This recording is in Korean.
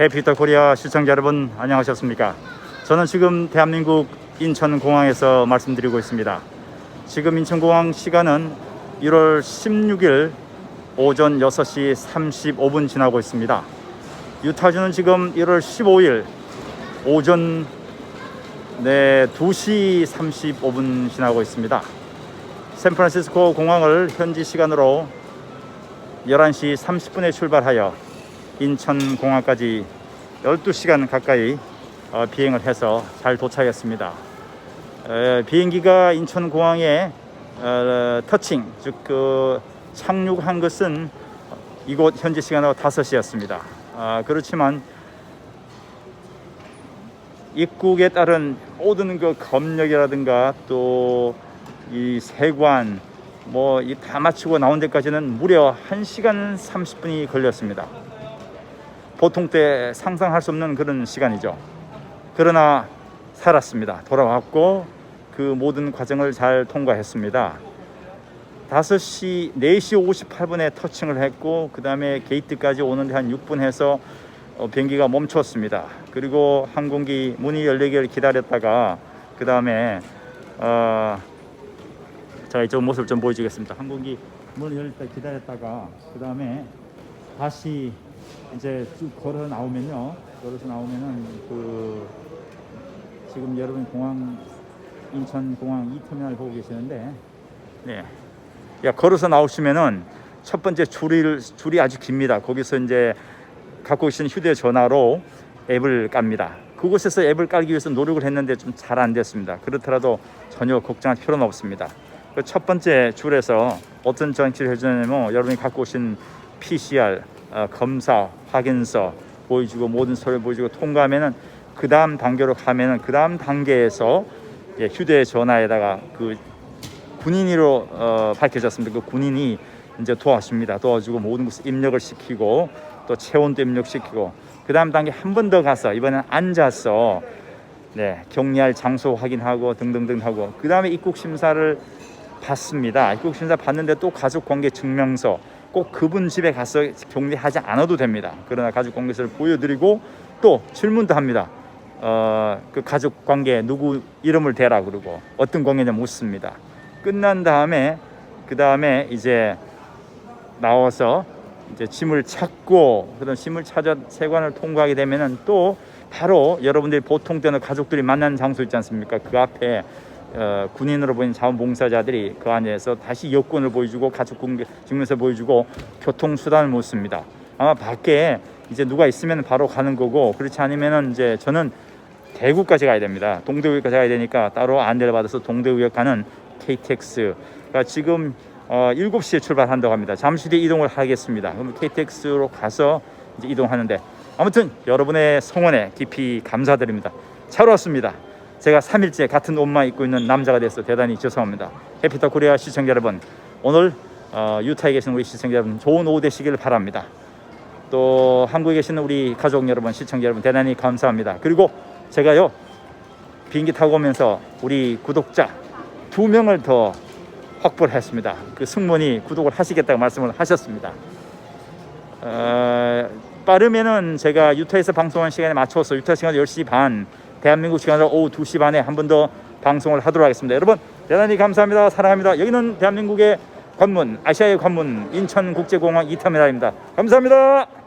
해피터 코리아 시청자 여러분 안녕하셨습니까? 저는 지금 대한민국 인천공항에서 말씀드리고 있습니다. 지금 인천공항 시간은 1월 16일 오전 6시 35분 지나고 있습니다. 유타주는 지금 1월 15일 오전 네 2시 35분 지나고 있습니다. 샌프란시스코 공항을 현지 시간으로 11시 30분에 출발하여 인천 공항까지 12시간 가까이 어, 비행을 해서 잘 도착했습니다. 에, 비행기가 인천 공항에 어, 터칭 즉 그 착륙한 것은 이곳 현지 시간으로 5시였습니다. 아, 그렇지만 입국에 따른 모든 그 검역이라든가 또 이 세관 뭐 이 다 마치고 나온 데까지는 무려 1시간 30분이 걸렸습니다. 보통 때 상상할 수 없는 그런 시간이죠. 그러나 살았습니다. 돌아왔고 그 모든 과정을 잘 통과했습니다. 5시 4시 58분에 터칭을 했고 그 다음에 게이트까지 오는데 한 6분 해서 어, 비행기가 멈췄습니다. 그리고 항공기 문이 열리기를 기다렸다가 그 다음에 어, 자 이쪽 모습 좀 보여주겠습니다. 항공기 문을 열릴 때 기다렸다가 그 다음에 다시 이제 쭉 걸어 나오면요. 걸어서 나오면은 그 지금 여러분 공항 인천 공항 2터미널 보고 계시는데 네. 야 걸어서 나오시면은 첫 번째 줄이 줄이 아주 깁니다. 거기서 이제 갖고 계신 휴대 전화로 앱을 깝니다. 그곳에서 앱을 깔기 위해서 노력을 했는데 좀 잘 안 됐습니다. 그렇더라도 전혀 걱정할 필요는 없습니다. 그 첫 번째 줄에서 어떤 장치를 해주냐면 여러분이 갖고 오신 PCR 어, 검사 확인서 보여주고 모든 서류 보여주고 통과하면은 그 다음 단계로 가면은 그 다음 단계에서 예, 휴대전화에다가 그 군인으로 어, 밝혀졌습니다. 그 군인이 이제 도와줍니다. 도와주고 모든 것을 입력을 시키고 또 체온도 입력시키고 그 다음 단계 한 번 더 가서 이번엔 앉아서 네, 격리할 장소 확인하고 등등등 하고 그 다음에 입국 심사를 받습니다. 입국 심사 받는데 또 가족 관계 증명서 꼭 그분 집에 가서 격리하지 않아도 됩니다. 그러나 가족 관계서를 보여드리고 또 질문도 합니다. 어, 그 가족 관계 누구 이름을 대라 그러고 어떤 관계냐 묻습니다. 끝난 다음에 그 다음에 이제 나와서 이제 짐을 찾고 그다음 짐을 찾아 세관을 통과하게 되면은 또 바로 여러분들이 보통 때는 가족들이 만나는 장소 있지 않습니까? 그 앞에 어, 군인으로 보인 자원봉사자들이 그 안에서 다시 여권을 보여주고 가족 공개 증명서 보여주고 교통 수단을 묻습니다. 아마 밖에 이제 누가 있으면 바로 가는 거고 그렇지 않으면은 이제 저는 대구까지 가야 됩니다. 동대구까지 가야 되니까 따로 안내를 받아서 동대구역 가는 KTX가 지금 어, 7시에 출발한다고 합니다. 잠시 뒤에 이동을 하겠습니다. 그럼 KTX로 가서 이제 이동하는데 아무튼 여러분의 성원에 깊이 감사드립니다. 잘 왔습니다. 제가 3일째 같은 옷만 입고 있는 남자가 돼서 대단히 죄송합니다. 해피터 코리아 시청자 여러분 오늘 어, 유타에 계신 우리 시청자 여러분 좋은 오후 되시길 바랍니다. 또 한국에 계시는 우리 가족 여러분 시청자 여러분 대단히 감사합니다. 그리고 제가요 비행기 타고 오면서 우리 구독자 두 명을 더 확보를 했습니다. 그 승무원이 구독을 하시겠다고 말씀을 하셨습니다. 어, 빠르면은 제가 유타에서 방송한 시간에 맞춰서 유타 시간 10시 반, 대한민국 시간으로 오후 2시 반에 한 번 더 방송을 하도록 하겠습니다. 여러분 대단히 감사합니다. 사랑합니다. 여기는 대한민국의 관문, 아시아의 관문 인천국제공항 2터미널입니다. 감사합니다.